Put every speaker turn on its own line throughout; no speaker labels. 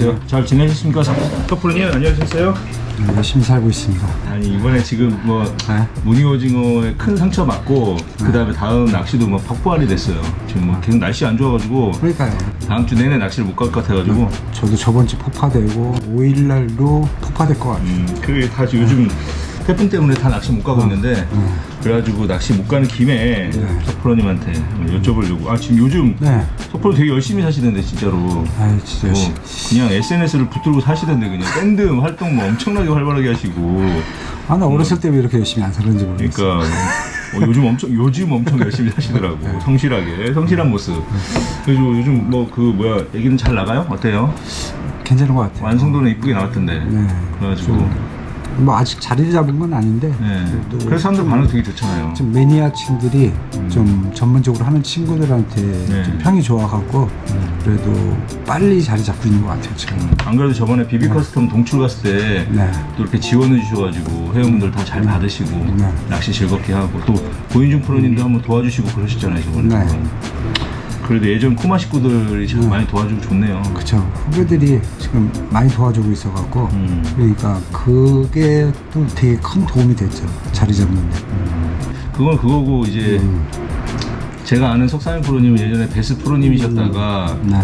안녕하세요. 잘 지내셨습니까? 커플님 안녕하셨어요?
네, 열심히 살고 있습니다.
아니 이번에 지금 뭐
네.
무늬 오징어에 큰 상처 맞고 그 다음에 다음 낚시도 뭐 폭발이 됐어요. 지금 뭐 계속 날씨 안 좋아가지고
그러니까요.
다음 주 내내 낚시를 못 갈 것 같아가지고
저도 저번 주 폭파되고 5일 날도 폭파될 것 같아요.
음, 그게 다 지금 요즘 태풍 때문에 다 낚시 못 가고 있는데 그래가지고 낚시 못 가는 김에
네.
석프로님한테 여쭤보려고. 아 지금 요즘
네.
석프로 되게 열심히 사시던데 진짜로.
아 진짜
뭐
시-
그냥 SNS를 붙들고 사시던데 그냥. 밴드 활동 뭐 엄청나게 활발하게 하시고.
아, 나 어렸을 때 왜 이렇게 열심히 안 살았는지 모르겠어요.
그러니까 어, 요즘 엄청 요즘 엄청 열심히 사시더라고. 성실하게. 성실한 모습. 그래서 요즘 뭐 그 뭐야 얘기는 잘 나가요? 어때요?
괜찮은 것 같아요.
완성도는 이쁘게 나왔던데.
네.
그래가지고
뭐 아직 자리를 잡은 건 아닌데
네.
그래도
그래서 사람들 반응 되게 좋잖아요
좀 매니아층들이 좀 전문적으로 하는 친구들한테
네.
좀 평이 좋아갖고 그래도 빨리 자리 잡고 있는 것 같아요 지금.
음, 안 그래도 저번에 비비 커스텀 동출 갔을 때 또
네.
이렇게 지원해 주셔가지고 회원분들 다 잘 받으시고
네.
낚시 즐겁게 하고 또 고인중 프로님도 한번 도와주시고 그러셨잖아요 저번에
네.
그래도 예전 코마 식구들이 참 많이 도와주고 좋네요.
그쵸. 후배들이 지금 많이 도와주고 있어갖고
음.
그러니까 그게 또 되게 큰 도움이 됐죠. 자리 잡는데.
그건 그거고 이제
음.
제가 아는 석상현 프로님은 예전에 베스 프로님이셨다가
네.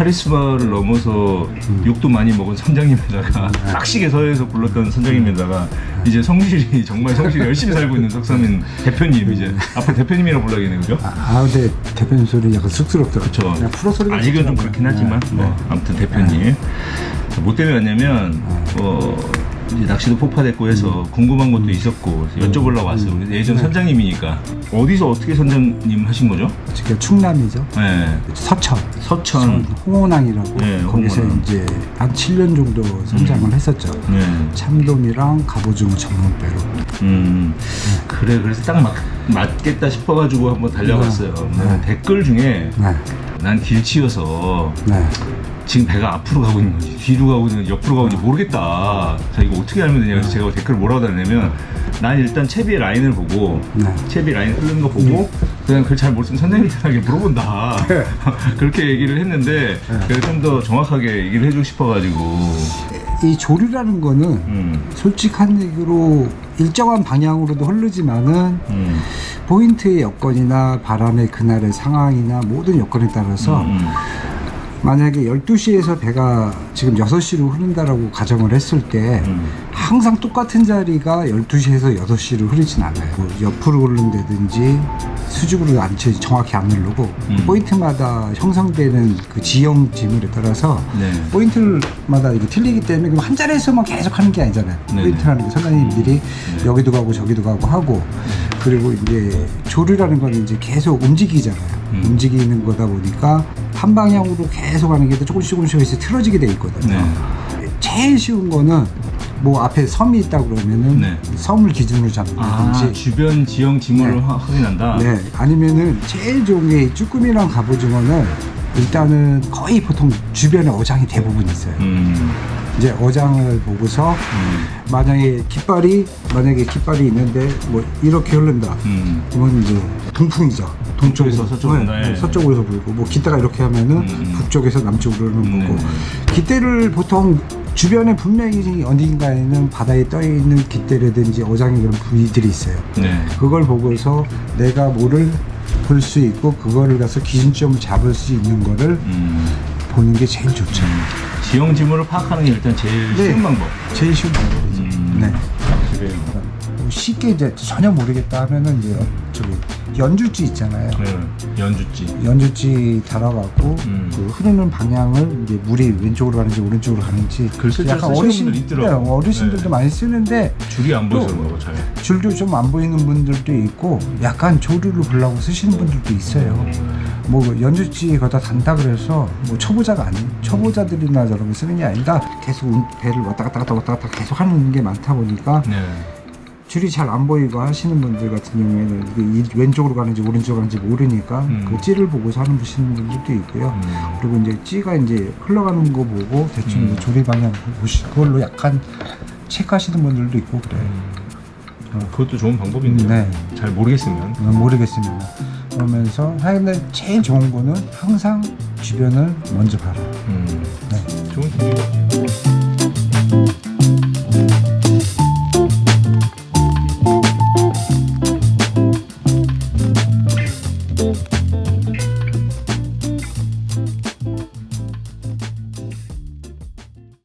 카리스마를 넘어서 욕도 많이 먹은 선장님에다가 낚시개서에서 불렀던 선장님에다가 이제 성실히 정말 성실히 열심히 살고 있는 석상현 대표님 이제 앞으로 대표님이라 불러야겠네요 그죠?
아, 아, 근데 대표님 소리 약간 쑥스럽더라고요
그쵸.
그냥 프로 소리가
아직은 좀
좋더라고요.
그렇긴 하지만
네.
뭐 아무튼 대표님 뭐 때문에 왔냐면 어 이제 낚시도 폭파됐고 해서 궁금한 것도 있었고 그래서 여쭤보려고 왔어요. 우리 예전
네.
선장님이니까 어디서 어떻게 선장님 하신 거죠?
지금 충남이죠
네.
서천
서천.
홍원항이라고
네,
거기서
홍원항.
이제 한 7년 정도 선장을 했었죠
네.
참돔이랑 갑오징어 전문배로
음. 그래 그래서 딱 맞, 맞겠다 싶어가지고 한번 달려갔어요.
네.
네, 댓글 중에
네.
난 길치여서
네.
지금 배가 앞으로 가고 있는 건지 뒤로 가고 있는 건지 옆으로 가고 있는지 모르겠다. 자 이거 어떻게 알면 되냐. 그래서 제가 댓글 뭐라고 달냐면 난 일단 채비의 라인을 보고
네.
채비 라인 흐르는 거 보고 그냥 그걸 잘 모르는 선생님들에게 물어본다. 그렇게 얘기를 했는데 그래서 좀더 정확하게 얘기를 해주고 싶어가지고.
이 조류라는 거는
음,
솔직한 얘기로 일정한 방향으로도 흐르지만은
음,
포인트의 여건이나 바람의 그날의 상황이나 모든 여건에 따라서
음,
만약에 12시에서 배가 지금 6시로 흐른다라고 가정을 했을 때
음.
항상 똑같은 자리가 12시에서 6시로 흐르진 않아요. 뭐 옆으로 흐른다든지 수직으로 안 치- 정확히 안 흐르고
음.
포인트마다 형성되는 그 지형 지물에 따라서
네.
포인트마다 이게 틀리기 때문에 그럼 한 자리에서만 계속 하는 게 아니잖아요.
네네.
포인트라는 게 선생님들이 여기도 가고 저기도 가고 하고 그리고 이제 조류라는 건 이제 계속 움직이잖아요.
음.
움직이는 거다 보니까 한 방향으로 계속 하는 게 조금씩 조금씩 조금씩 틀어지게 돼 있거든요.
네.
제일 쉬운 거는 뭐 앞에 섬이 있다 그러면은
네.
섬을 기준으로
아,
잡는다든지
주변 지형 지물을
네.
확 확인한다.
네, 아니면은 제일 좋은 게이 쭈꾸미랑 갑오징어는 일단은 거의 보통 주변에 어장이 대부분 있어요.
음,
이제 어장을 보고서
음,
만약에 깃발이 만약에 깃발이 있는데 뭐 이렇게 흐른다.
음.
이건 이제 동풍이죠.
동쪽에서 서쪽으로
네,
온다. 예.
서쪽으로 불고 뭐 깃대가 이렇게 하면은
음, 음.
북쪽에서 남쪽으로 흐르는
음,
거고
네.
깃대를 보통 주변에 분명히 어딘가에는 바다에 떠 있는 깃대라든지 어장이 그런 부위들이 있어요.
네.
그걸 보고서 내가 뭐를 볼 수 있고 그거를 가서 기준점을 잡을 수 있는 거를
음.
보는 게 제일 좋죠.
지형 지물을 파악하는 게 일단 제일
네.
쉬운 방법.
제일 쉬운 방법이죠.
음.
네.
그래요.
뭐 쉽게 이제 전혀 모르겠다 하면은 이제 저기 연주지 있잖아요.
네. 연주지.
연주지 달아갖고
음.
그 흐르는 방향을 이제 물이 왼쪽으로 가는지 오른쪽으로 가는지
글씨를 쓰시는 분들 있더라고.
네, 어르신들도
네.
많이 쓰는데
줄이 안 보여서
또-
그런 거 잘.
줄도 좀 안 보이는 분들도 있고 약간 조류를 보려고 쓰시는 분들도 있어요. 뭐 연주지 거다 단다 그래서 뭐 초보자가 아닌 초보자들이나 저런 거 쓰는 게 아니라 계속 운- 배를 왔다 갔다 왔다 갔다 갔다 계속 하는 게 많다 보니까
네.
줄이 잘 안 보이고 하시는 분들 같은 경우에는 이게 이- 왼쪽으로 가는지 오른쪽으로 가는지 모르니까
음.
그 찌를 보고서 하는 분시는 분들도 있고요.
음.
그리고 이제 찌가 이제 흘러가는 거 보고 대충
음.
조리 방향 보시 그걸로 약간 체크하시는 분들도 있고 그래요.
어, 그것도 좋은 방법이네요.
네.
잘 모르겠으면.
음, 모르겠습니다. 그러면서 하여튼 제일 좋은 거는 항상 주변을 먼저 봐라.
음.
네.
좋은 팀이에요.